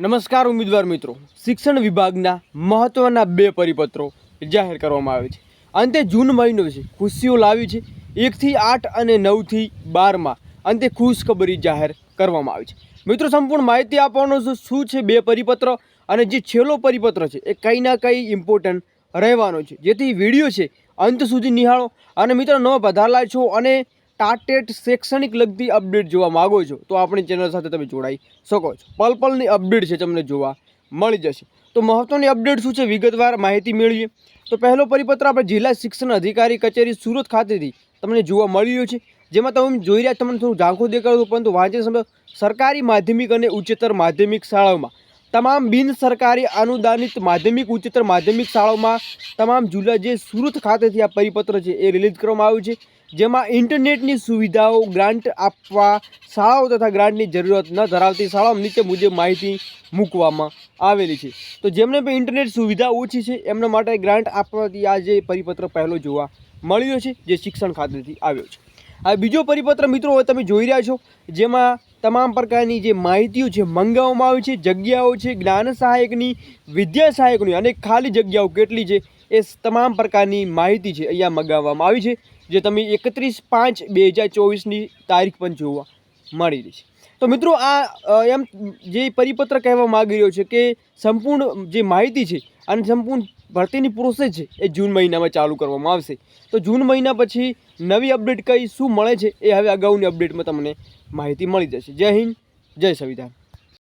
નમસ્કાર ઉમેદવાર મિત્રો. શિક્ષણ વિભાગના મહત્ત્વના બે પરિપત્રો જાહેર કરવામાં આવે છે. અંતે જૂન મહિનો છે. ખુશીઓ લાવી છે. એકથી આઠ અને નવથી બારમાં અંતે ખુશખબરી જાહેર કરવામાં આવી છે. મિત્રો, સંપૂર્ણ માહિતી આપવાનો શું છે બે પરિપત્ર અને જે છેલ્લો પરિપત્ર છે એ કંઈ ના કંઈ ઇમ્પોર્ટન્ટ રહેવાનો છે. જેથી વીડિયો છે અંત સુધી નિહાળો. અને મિત્રો ન પધારલા છો અને ટાટેટ શૈક્ષણિક લગતી અપડેટ જોવા માગો છો, તો આપણી ચેનલ સાથે તમે જોડાઈ શકો છો. પલ પલની અપડેટ છે તમને જોવા મળી જશે. તો મહત્ત્વની અપડેટ શું છે? વિગતવાર માહિતી મેળવીએ. તો પહેલો પરિપત્ર આપણે જિલ્લા શિક્ષણ અધિકારી કચેરી સુરત ખાતેથી તમને જોવા મળી રહ્યો છે. જેમાં તમે જોઈ રહ્યા તમને થોડું ઝાંખું દેખાડું પરંતુ વાંચન સમય સરકારી માધ્યમિક અને ઉચ્ચતર માધ્યમિક શાળાઓમાં તમામ બિન સરકારી અનુદાનિત માધ્યમિક, ઉચ્ચતર માધ્યમિક શાળાઓમાં તમામ જિલ્લા જે સુરત ખાતેથી આ પરિપત્ર છે એ રિલીઝ કરવામાં આવ્યું છે. જેમાં ઇન્ટરનેટની સુવિધાઓ ગ્રાન્ટ આપવા, શાળાઓ તથા ગ્રાન્ટની જરૂરત ન ધરાવતી શાળાઓ નીચે મુજબ માહિતી મૂકવામાં આવેલી છે. તો જેમને પણ ઇન્ટરનેટ સુવિધા ઓછી છે, એમના માટે ગ્રાન્ટ આપવાથી આ જે પરિપત્ર પહેલો જોવા મળ્યો છે, જે શિક્ષણ ખાતેથી આવ્યો છે. આ બીજો પરિપત્ર મિત્રો તમે જોઈ રહ્યા છો, જેમાં તમામ પ્રકારની જે માહિતીઓ છે, મંગાવવામાં આવી છે, જગ્યાઓ છે, જ્ઞાન સહાયકની, વિદ્યા સહાયકની અને ખાલી જગ્યાઓ કેટલી છે, એ તમામ પ્રકારની માહિતી છે અહીંયા મંગાવવામાં આવી છે, જે તમે એકત્રીસ પાંચ બે હજાર ચોવીસની તારીખ પણ જોવા મળી રહી છે. તો મિત્રો આ એમ જે પરિપત્ર કહેવા માગી રહ્યો છે કે સંપૂર્ણ જે માહિતી છે અને સંપૂર્ણ ભરતીની પ્રોસેસ છે, એ જૂન મહિનામાં ચાલુ કરવામાં આવશે. તો જૂન મહિના પછી નવી અપડેટ કઈ શું મળે છે, એ હવે અગાઉની અપડેટમાં તમને માહિતી મળી જશે. જય હિન્દ, જય સંવિધાન.